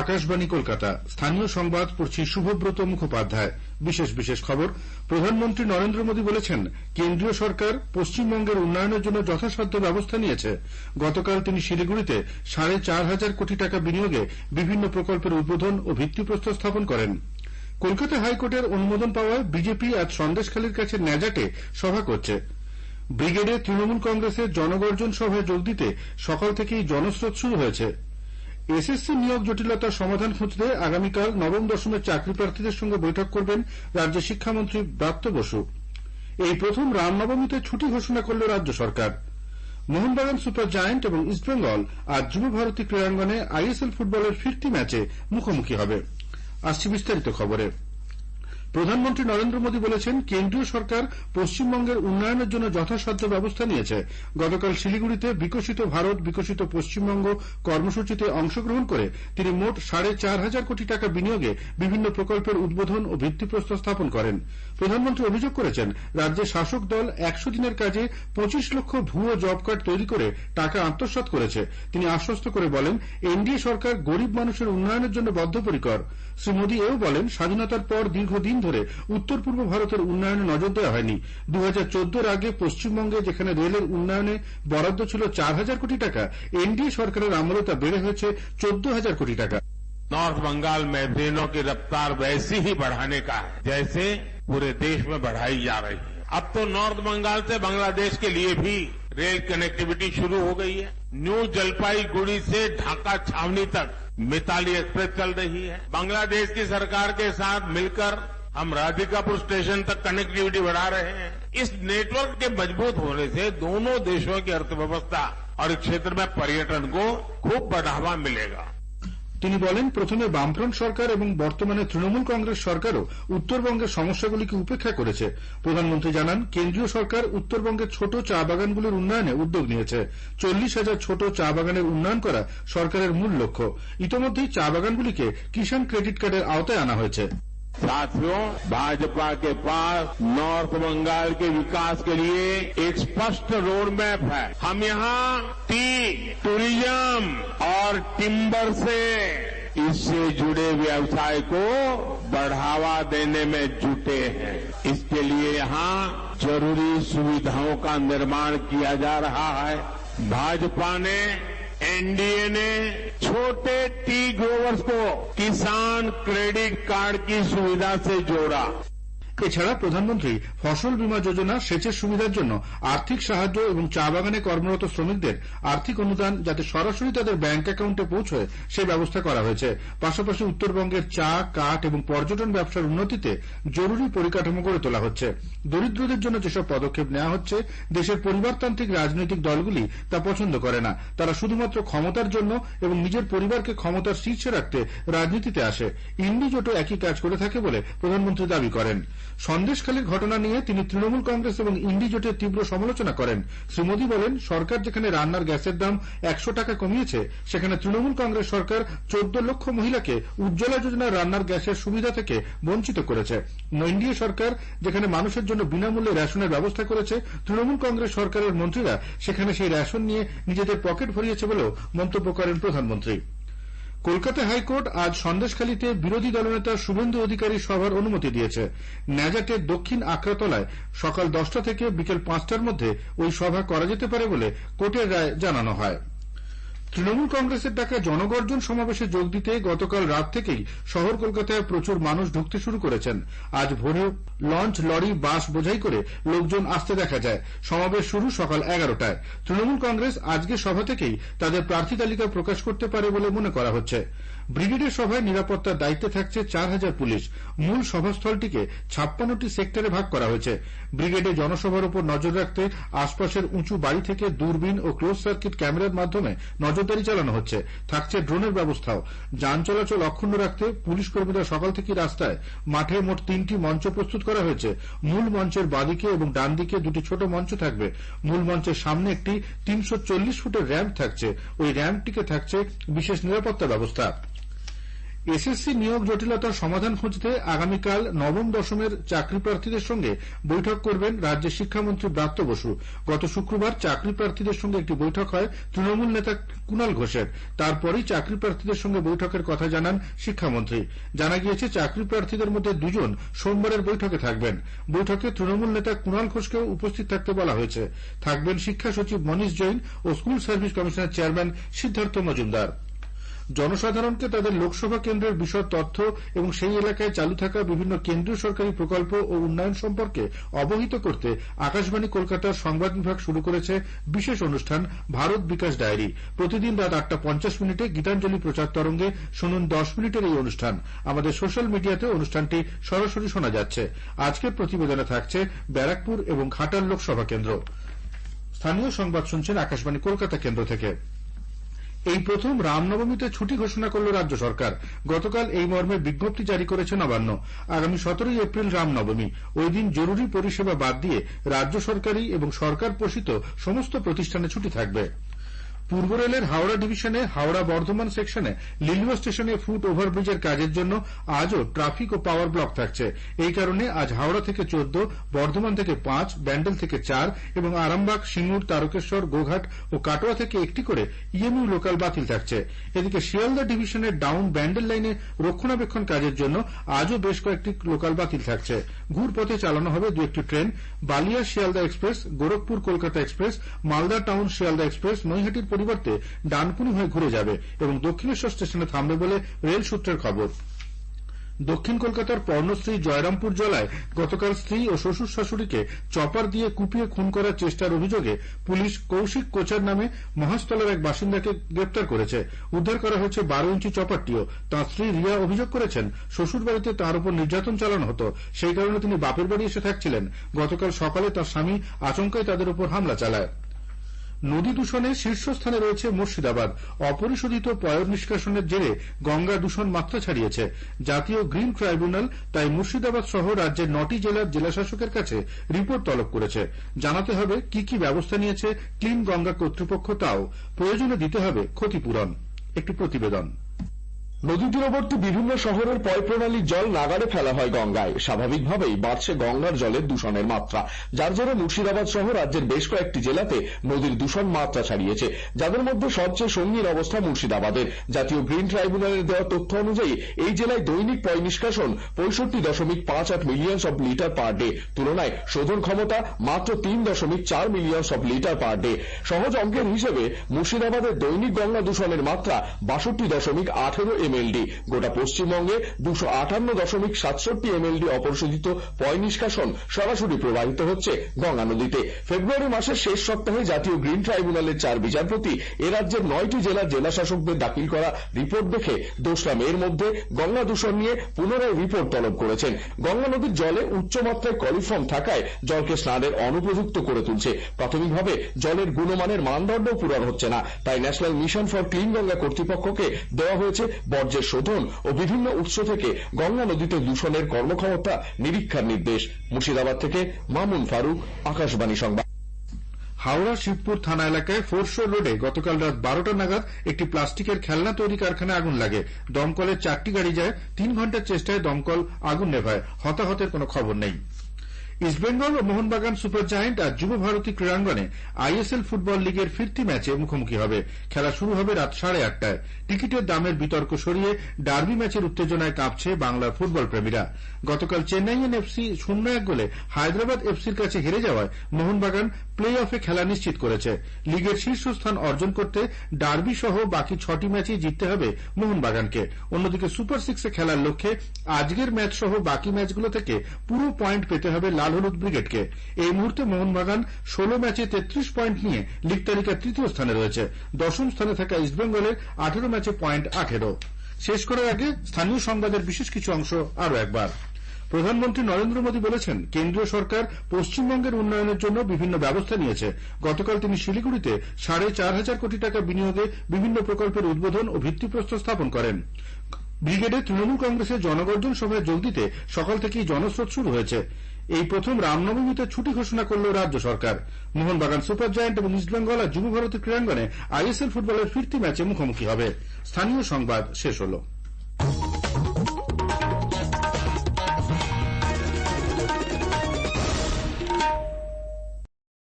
আকাশবাণী কলকাতা। স্থানীয় সংবাদ পড়ছি শুভব্রত মুখোপাধ্যায়। বিশেষ বিশেষ খবর, প্রধানমন্ত্রী নরেন্দ্র মোদী বলেছেন, কেন্দ্রীয় সরকার পশ্চিমবঙ্গের উন্নয়নের জন্য যথাসাধ্য ব্যবস্থা নিয়েছে। গতকাল তিনি শিলিগুড়িতে সাড়ে চার হাজার কোটি টাকা বিনিয়োগে বিভিন্ন প্রকল্পের উদ্বোধন ও ভিত্তিপ্রস্তর স্থাপন করেন। কলকাতা হাইকোর্টের অনুমোদন পাওয়ায় বিজেপি আজ সন্দেশখালীর কাছে ন্যাজাটে সভা করছে। ব্রিগেডে তৃণমূল কংগ্রেসের জনগর্জন সভায় যোগ দিতে সকাল থেকেই জনস্রোত শুরু হয়েছে। এসএসসি নিয়োগ জটিলতার সমাধান খুঁজতে আগামীকাল নবম দশমের চাকরি প্রার্থীদের সঙ্গে বৈঠক করবেন রাজ্যের শিক্ষামন্ত্রী ব্রাত্য বসু। এই প্রথম রামনবমীতে ছুটি ঘোষণা করল রাজ্য সরকার। মোহনবাগান সুপার জায়ান্ট এবং ইস্টবেঙ্গল আজ যুব ভারতী ক্রীড়াঙ্গনে আইএসএল ফুটবলের ফিরতি ম্যাচে মুখোমুখি হবে। প্রধানমন্ত্রী নরেন্দ্র মোদী বলেছেন, কেন্দ্রীয় সরকার পশ্চিমবঙ্গের উন্নয়নের জন্য যথাসাধ্য ব্যবস্থা নিয়েছে। গতকাল শিলিগুড়িতে বিকশিত ভারত, বিকশিত পশ্চিমবঙ্গ কর্মসূচিতে অংশগ্রহণ করে তিনি মোট সাড়ে চার হাজার কোটি টাকা বিনিয়োগে বিভিন্ন প্রকল্পের উদ্বোধন ও ভিত্তিপ্রস্তর স্থাপন করেন। প্রধানমন্ত্রী অভিযোগ করেছেন রাজ্যের শাসক দল একশো দিনের কাজে পঁচিশ লক্ষ ভুয়ো জব কার্ড তৈরি করে টাকা আত্মসাৎ করেছে তিনি আশ্বস্ত করে বলেন এনডিএ সরকার গরিব মানুষের উন্নয়নের জন্য বদ্ধপরিকর শ্রী মোদী এও বলেন স্বাধীনতার পর দীর্ঘদিন ধরে উত্তর পূর্ব ভারতের উন্নয়নে নজর দেওয়া হয়নি দু হাজার আগে পশ্চিমবঙ্গে যেখানে রেলের উন্নয়নে বরাদ্দ ছিল চার হাজার কোটি টাকা এনডিএ সরকারের আমলে তা বেড়ে হয়েছে চোদ্দ হাজার কোটি টাকা नॉर्थ बंगाल में ट्रेनों की रफ्तार वैसी ही बढ़ाने का है जैसे पूरे देश में बढ़ाई जा रही है। अब तो नॉर्थ बंगाल से बांग्लादेश के लिए भी रेल कनेक्टिविटी शुरू हो गई है। न्यू जलपाईगुड़ी से ढाका छावनी तक मिताली एक्सप्रेस चल रही है। बांग्लादेश की सरकार के साथ मिलकर हम राधिकापुर स्टेशन तक कनेक्टिविटी बढ़ा रहे हैं। इस नेटवर्क के मज़बूत होने से दोनों देशों की अर्थव्यवस्था और इस क्षेत्र में पर्यटन को खूब बढ़ावा मिलेगा। তিনি বলেন, প্রথমে বামফ্রন্ট সরকার এবং বর্তমানে তৃণমূল কংগ্রেস সরকারও উত্তরবঙ্গের সমস্যাগুলিকে উপেক্ষা করেছে। প্রধানমন্ত্রী জানান, কেন্দ্রীয় সরকার উত্তরবঙ্গের ছোট চা বাগানগুলির উন্নয়নে উদ্যোগ নিয়েছে। চল্লিশ হাজার ছোট চা বাগানের উন্নয়ন করা সরকারের মূল লক্ষ্য। ইতিমধ্যেই চা বাগানগুলিকে কিষাণ ক্রেডিট কার্ডের আওতায় আনা হয়েছে। साथियों, भाजपा के पास नॉर्थ बंगाल के विकास के लिए एक स्पष्ट रोड मैप है। हम यहाँ टी टूरिज़्म और टिम्बर से इससे जुड़े व्यवसाय को बढ़ावा देने में जुटे हैं। इसके लिए यहाँ ज़रूरी सुविधाओं का निर्माण किया जा रहा है। भाजपा ने एनडीए ने छोटे टी ग्रोवर्स को किसान क्रेडिट कार्ड की सुविधा से जोड़ा। এছাড়া প্রধানমন্ত্রী ফসল বীমা যোজনা, সেচের সুবিধার জন্য আর্থিক সাহায্য এবং চা বাগানে কর্মরত শ্রমিকদের আর্থিক অনুদান যাতে সরাসরি তাদের ব্যাঙ্ক অ্যাকাউন্টে পৌঁছয়, সে ব্যবস্থা করা হয়েছে। পাশাপাশি উত্তরবঙ্গের চা, কাঠ এবং পর্যটন ব্যবসার উন্নতিতে জরুরি পরিকাঠামো গড়ে তোলা হচ্ছে। দরিদ্রদের জন্য যেসব পদক্ষেপ নেওয়া হচ্ছে, দেশের পরিবারতান্ত্রিক রাজনৈতিক দলগুলি তা পছন্দ করে না। তারা শুধুমাত্র ক্ষমতার জন্য এবং নিজের পরিবারকে ক্ষমতার শীর্ষে রাখতে রাজনীতিতে আসে। ইন্ডি জোটও একই কাজ করে থাকে বলে প্রধানমন্ত্রী দাবি করেন। সন্দেশখালীর ঘটনা নিয়ে তিনি তৃণমূল কংগ্রেস এবং ইন্ডি জোটের তীব্র সমালোচনা করেন। শ্রী মোদী বলেন, সরকার যেখানে রান্নার গ্যাসের দাম একশো টাকা কমিয়েছে, সেখানে তৃণমূল কংগ্রেস সরকার চোদ্দ লক্ষ মহিলাকে উজ্জ্বলা যোজনার রান্নার গ্যাসের সুবিধা থেকে বঞ্চিত করেছে। এনডিএ সরকার যেখানে মানুষের জন্য বিনামূল্যে রেশনের ব্যবস্থা করেছে, তৃণমূল কংগ্রেস সরকারের মন্ত্রীরা সেখানে সেই রেশন নিয়ে নিজেদের পকেট ভরিয়েছে বলেও মন্তব্য করেন প্রধানমন্ত্রী। কলকাতা হাইকোর্ট আজ সন্দেশখালীতে বিরোধী দলনেতা শুভেন্দু অধিকারী সভার অনুমতি দিয়েছে। ন্যাজাটের দক্ষিণ আকরাতলায় সকাল দশটা থেকে বিকেল পাঁচটার মধ্যে ওই সভা করা যেতে পারে বলে কোর্টের রায় জানানো হয়। তৃণমূল কংগ্রেসের ডাকা জনগর্জন সমাবেশে যোগ দিতে গতকাল রাত থেকেই শহর কলকাতায় প্রচুর মানুষ ঢুকতে শুরু করেছেন। আজ ভোরে লঞ্চ, লরি, বাস বোঝাই করে লোকজন আসতে দেখা যায়। সমাবেশ শুরু সকাল এগারোটায়। তৃণমূল কংগ্রেস আজকে সভা থেকেই তাদের প্রার্থী তালিকা প্রকাশ করতে পারে বলে মনে করা হচ্ছে। ব্রিগেডের সভায় নিরাপত্তার দায়িত্বে থাকছে চার হাজার পুলিশ। মূল সভাস্থলটিকে ছাপ্পান্নটি সেক্টরে ভাগ করা হয়েছে। ব্রিগেডে জনসভার উপর নজর রাখতে আশপাশের উঁচু বাড়ি থেকে দূরবীন ও ক্লোজ সার্কিট ক্যামেরার মাধ্যমে নজরদারি চালানো হচ্ছে। থাকছে ড্রোনের ব্যবস্থাও। যান চলাচল অক্ষুণ্ণ রাখতে পুলিশ কর্মীরা সকাল থেকেই রাস্তায় মাঠে মোট তিনটি মঞ্চ প্রস্তুত করা হয়েছে। মূল মঞ্চের বাঁদিকে এবং ডান দিকে দুটি ছোট মঞ্চ থাকবে। মূল মঞ্চের সামনে একটি তিনশো চল্লিশ ফুটের র্যাম্প থাকছে। ওই র্যাম্পটিকে থাকছে বিশেষ নিরাপত্তা ব্যবস্থা। এসএসসি নিয়োগ জটিলতার সমাধান খুঁজতে আগামীকাল নবম দশমের চাকরি প্রার্থীদের সঙ্গে বৈঠক করবেন রাজ্যের শিক্ষামন্ত্রী ব্রাত্য বসু। গত শুক্রবার চাকরি প্রার্থীদের সঙ্গে একটি বৈঠক হয় তৃণমূল নেতা কুণাল ঘোষের। তারপরই চাকরি প্রার্থীদের সঙ্গে বৈঠকের কথা জানান শিক্ষামন্ত্রী। জানা গিয়েছে, চাকরি প্রার্থীদের মধ্যে দুজন সোমবারের বৈঠকে থাকবেন। বৈঠকে তৃণমূল নেতা কুণাল ঘোষকেও উপস্থিত থাকতে বলা হয়েছে। থাকবেন শিক্ষা সচিব মনীষ জৈন ও স্কুল সার্ভিস কমিশনের চেয়ারম্যান সিদ্ধার্থ মজুমদার। জনসাধারণকে তাদের লোকসভা কেন্দ্রের বিশদ তথ্য এবং সেই এলাকায় চালু থাকা বিভিন্ন কেন্দ্রীয় সরকারি প্রকল্প ও উন্নয়ন সম্পর্কে অবহিত করতে আকাশবাণী কলকাতার সংবাদ বিভাগ শুরু করেছে বিশেষ অনুষ্ঠান ভারত বিকাশ ডায়েরি। প্রতিদিন রাত আটটা পঞ্চাশ মিনিটে গীতাঞ্জলি প্রচার তরঙ্গে শুনুন দশ মিনিটের এই অনুষ্ঠান। আমাদের সোশ্যাল মিডিয়াতে অনুষ্ঠানটি সরাসরি শোনা যাচ্ছে। আজকের প্রতিবেদনে থাকছে ব্যারাকপুর এবং ঘাটাল লোকসভা কেন্দ্র। স্থানীয় সংবাদ শুনছেন আকাশবাণী কলকাতা কেন্দ্র থেকে। এই প্রথম রামনবমীতে ছুটি ঘোষণা করল রাজ্য সরকার। গতকাল এই মর্মে বিজ্ঞপ্তি জারি করেছে নবান্ন। আগামী সতেরোই এপ্রিল রামনবমী। ওই দিন জরুরি পরিষেবা বাদ দিয়ে রাজ্য সরকারি এবং সরকার পোষিত সমস্ত প্রতিষ্ঠানে ছুটি থাকবে। পূর্ব রেলের হাওড়া ডিভিশনে, হাওড়া বর্ধমান সেকশনে, লিলুয়া স্টেশনে ফুট ওভারব্রিজের কাজের জন্য আজও ট্রাফিক ও পাওয়ার ব্লক থাকছে। এই কারণে আজ হাওড়া থেকে চোদ্দ, বর্ধমান থেকে পাঁচ, ব্যান্ডেল থেকে চার এবং আরামবাগ, সিঙ্গুর, তারকেশ্বর, গোঘাট ও কাটোয়া থেকে একটি করে ইএমইউ লোকাল বাতিল থাকছে। এদিকে শিয়ালদা ডিভিশনের ডাউন ব্যান্ডেল লাইনে রক্ষণাবেক্ষণ কাজের জন্য আজও বেশ কয়েকটি লোকাল বাতিল থাকছে। ঘুরপথে চালানো হবে দু একটি train. Ballia Sealdah express, Gorakhpur Kolkata express, Malda town Sealdah express, নৈহাটির পরিবর্তে ডানকুনি হয়ে ঘুরে যাবে এবং দক্ষিণেশ্বর স্টেশনে থামবে বলে রেল সূত্রের খবর। দক্ষিণ কলকাতার পর্ণশ্রী জয়রামপুর জলায় গতকাল স্ত্রী ও শ্বশুর শাশুড়িকে চপার দিয়ে কুপিয়ে খুন করার চেষ্টার অভিযোগে পুলিশ কৌশিক কোচার নামে মহাস্তলার এক বাসিন্দাকে গ্রেপ্তার করেছে। উদ্ধার করা হয়েছে বারো ইঞ্চি চপারটিও। তাঁর স্ত্রী রিয়া অভিযোগ করেছেন শ্বশুর বাড়িতে তাঁর উপর নির্যাতন চালানো হতো। সেই কারণে তিনি বাপের বাড়ি এসে থাকছিলেন। গতকাল সকালে তার স্বামী আচমকাই তাদের উপর হামলা চালায়। নদী দূষণে শীর্ষস্থানে রয়েছে মুর্শিদাবাদ। অপরিশোধিত পয়র নিষ্কাশনের জেরে গঙ্গা দূষণ মাত্রা ছাড়িয়েছে। জাতীয় গ্রিন ট্রাইব্যুনাল তাই মুর্শিদাবাদ সহ রাজ্যের নটি জেলার জেলাশাসকের কাছে রিপোর্ট তলব করেছে। জানাতে হবে কি কি ব্যবস্থা নিয়েছে ক্লিন গঙ্গা কর্তৃপক্ষ তাও। প্রয়োজনে দিতে হবে ক্ষতিপূরণ। নদী তীরবর্তী বিভিন্ন শহরের পয় প্রণালীর জল নাগাড়ে ফেলা হয় গঙ্গায়। স্বাভাবিকভাবেই বাড়ছে গঙ্গার জলের দূষণের মাত্রা। যার জেরে মুর্শিদাবাদ সহ রাজ্যের বেশ কয়েকটি জেলাতে নদীর দূষণ মাত্রা ছাড়িয়েছে। যাদের মধ্যে সবচেয়ে সঙ্গীন অবস্থা মুর্শিদাবাদের। জাতীয় গ্রিন ট্রাইব্যুনালের দেওয়া তথ্য অনুযায়ী, এই জেলায় দৈনিক পয় নিষ্কাশন পঁয়ষট্টি দশমিক পাঁচ আট মিলিয়ন সব লিটার পার ডে। তুলনায় শোধন ক্ষমতা মাত্র তিন দশমিক চার মিলিয়ন সব লিটার পার ডে। সহজ অঙ্কের হিসেবে মুর্শিদাবাদের দৈনিক গঙ্গা দূষণের মাত্রা বাষট্টি দশমিক আঠেরো এমএলডি। গোটা পশ্চিমবঙ্গে দুশো আটান্ন দশমিক সাতষট্টি এমএলডি অপরিশোধিত পয় নিষ্কাশন সরাসরি প্রবাহিত হচ্ছে গঙ্গা নদীতে। ফেব্রুয়ারি মাসের শেষ সপ্তাহে জাতীয় গ্রিন ট্রাইব্যুনালের চার বিচারপতি এ রাজ্যের নয়টি জেলার জেলা শাসকদের দাখিল করা রিপোর্ট দেখে দোসরা মেয়ের মধ্যে গঙ্গা দূষণ নিয়ে পুনরায় রিপোর্ট তলব করেছেন। গঙ্গা নদীর জলে উচ্চমাত্রায় কলিফর্ম থাকায় জলকে স্নানের অনুপযুক্ত করে তুলছে। প্রাথমিকভাবে জলের গুণমানের মানদণ্ড পূরণ হচ্ছে না। তাই national mission for clean Ganga কর্তৃপক্ষকে দেওয়া হয়েছে বর্জ্যের শোধন ও বিভিন্ন উৎস থেকে গঙ্গা নদীতে দূষণের কর্মক্ষমতা নিরীক্ষার নির্দেশ। মুর্শিদাবাদ থেকে মামুন ফারুক, আকাশবাণী সংবাদ। হাওড়া শিবপুর থানা এলাকায় ফোরশোর রোডে গতকাল রাত বারোটা নাগাদ একটি প্লাস্টিকের খেলনা তৈরি কারখানায় আগুন লাগে। দমকলের চারটি গাড়ি যায়, তিন ঘণ্টার চেষ্টায় দমকল আগুন নেভায়। হতাহতের কোনো খবর নেই। ইস্টবেঙ্গল ও মোহনবাগান সুপার জায়েন্ট আজ যুব ভারতী ক্রীড়াঙ্গনে আইএসএল ফুটবল লীগের ফিরতি ম্যাচে মুখোমুখি হবে। খেলা শুরু হবে রাত সাড়ে আটটায়। টিকিটের দামের বিতর্ক সরিয়ে ডার্বি ম্যাচের উত্তেজনায় কাঁপছে বাংলার ফুটবল প্রেমীরা। গতকাল চেন্নাইয়েন এফসি শূন্য এক গোলে হায়দ্রাবাদ এফসির কাছে হেরে যাওয়ায় মোহনবাগান প্লে অফে খেলা নিশ্চিত করেছে। লিগের শীর্ষস্থান অর্জন করতে ডার্বি সহ বাকি ছটি ম্যাচেই জিততে হবে মোহনবাগানকে। অন্যদিকে সুপার সিক্সে খেলার লক্ষ্যে আজকের ম্যাচ সহ বাকি ম্যাচগুলো থেকে পুরো পয়েন্ট পেতে হবে লাল হলুদ ব্রিগেডকে। এই মুহূর্তে মোহনবাগান ষোলো ম্যাচে তেত্রিশ পয়েন্ট নিয়ে লিগ তালিকার তৃতীয় স্থানে রয়েছে। দশম স্থানে থাকা ইস্টবেঙ্গলের আঠেরো ম্যাচে পয়েন্ট আঠেরো। শেষ করার আগে স্থানীয় সংবাদের বিশেষ কিছু অংশ আরও একবার। প্রধানমন্ত্রী নরেন্দ্র মোদী বলেছেন, কেন্দ্রীয় সরকার পশ্চিমবঙ্গের উন্নয়নের জন্য বিভিন্ন ব্যবস্থা নিয়েছে। গতকাল তিনি শিলিগুড়িতে সাড়ে চার হাজার কোটি টাকা বিনিয়োগে বিভিন্ন প্রকল্পের উদ্বোধন ও ভিত্তিপ্রস্তর স্থাপন করেন। ব্রিগেডে তৃণমূল কংগ্রেসের জনগর্জন সভায় যোগ দিতে সকাল থেকেই জনস্রোত শুরু হয়েছে। এই প্রথম রামনবমীতে ছুটি ঘোষণা করল রাজ্য সরকার। মোহনবাগান সুপার জায়েন্ট এবং ইস্টবেঙ্গল আর যুব ভারতী ক্রীড়াঙ্গনে আইএসএল ফুটবলের ফিরতি ম্যাচে মুখোমুখি হবে। স্থানীয় সংবাদ শেষ হলো।